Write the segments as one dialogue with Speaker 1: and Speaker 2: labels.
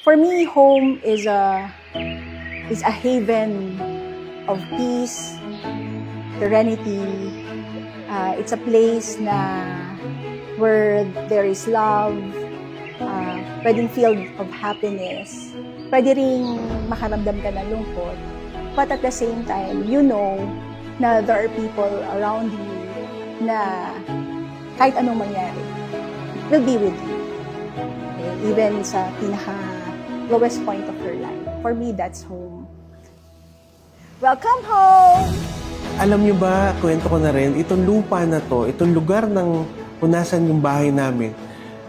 Speaker 1: For me, home is a is a haven of peace, serenity. Uh, it's a place na where there is love, uh, pwedeng filled of happiness, pwede ring makaramdam ka ng lungkot. But at the same time, you know na there are people around you na kahit anong mangyari, will be with you. Okay? Even sa pinaka lowest point of your life. For me, that's home. Welcome home!
Speaker 2: Alam nyo ba, kwento ko na rin, itong lupa na to, itong lugar ng punasan yung bahay namin,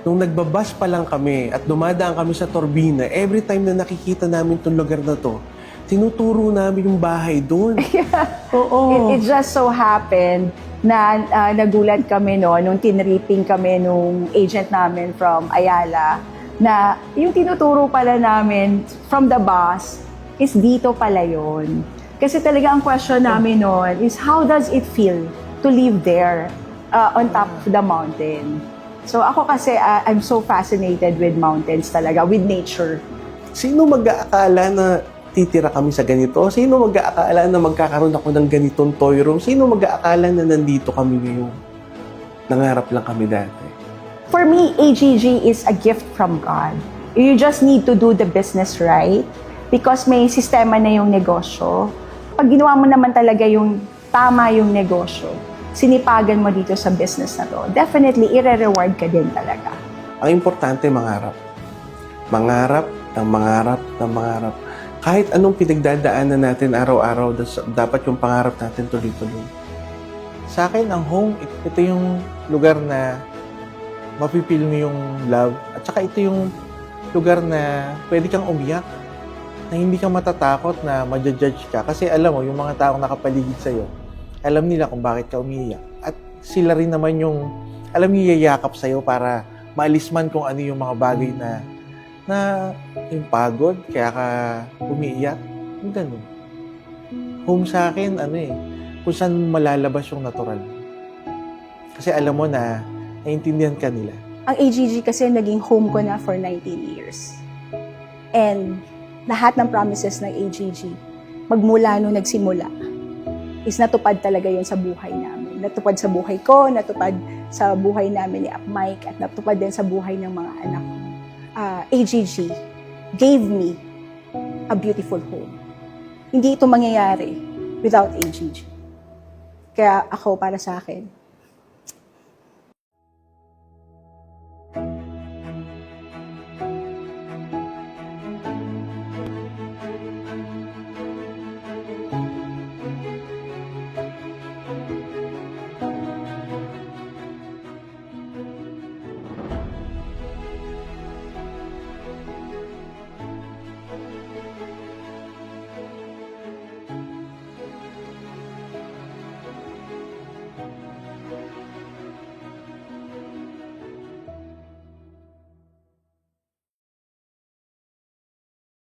Speaker 2: nung nagbabas pa lang kami at dumadaan kami sa Torbina, every time na nakikita namin itong lugar na to, tinuturo namin yung bahay doon. Oo.
Speaker 1: It, it just so happened na ah, nagulat kami no, nung tinripping kami nung agent namin from Ayala, na yung tinuturo pala namin from the bus is dito pala yon. Kasi talaga ang question namin noon is how does it feel to live there uh, on top of the mountain? So ako kasi uh, I'm so fascinated with mountains talaga, with nature.
Speaker 2: Sino mag-aakala na titira kami sa ganito? Sino mag-aakala na magkakaroon ako ng ganitong toy room? Sino mag-aakala na nandito kami ngayon? Nangarap lang kami dati.
Speaker 1: For me, AGG is a gift from God. You just need to do the business right because may sistema na yung negosyo. Pag ginawa mo naman talaga yung tama yung negosyo, sinipagan mo dito sa business na to, definitely, ire-reward ka din talaga.
Speaker 2: Ang importante, mangarap. Mangarap, ng mangarap, ng mangarap. Kahit anong pinagdadaanan natin araw-araw, dapat yung pangarap natin tuloy-tuloy.
Speaker 3: Sa akin, ang home, it- ito yung lugar na mapipil mo yung love. At saka ito yung lugar na pwede kang umiyak. Na hindi ka matatakot na ma-judge ka. Kasi alam mo, yung mga taong nakapaligid sa'yo, alam nila kung bakit ka umiiyak. At sila rin naman yung, alam niyo, yayakap sa'yo para maalis man kung ano yung mga bagay na na yung pagod, kaya ka umiiyak. Yung ganun. Home sa akin, ano eh, kung saan malalabas yung natural. Kasi alam mo na, naiintindihan ka nila.
Speaker 1: Ang AGG kasi naging home ko na for 19 years. And lahat ng promises ng AGG, magmula nung nagsimula, is natupad talaga yun sa buhay namin. Natupad sa buhay ko, natupad sa buhay namin ni Ap Mike, at natupad din sa buhay ng mga anak ko. Ah, AGG gave me a beautiful home. Hindi ito mangyayari without AGG. Kaya ako, para sa akin,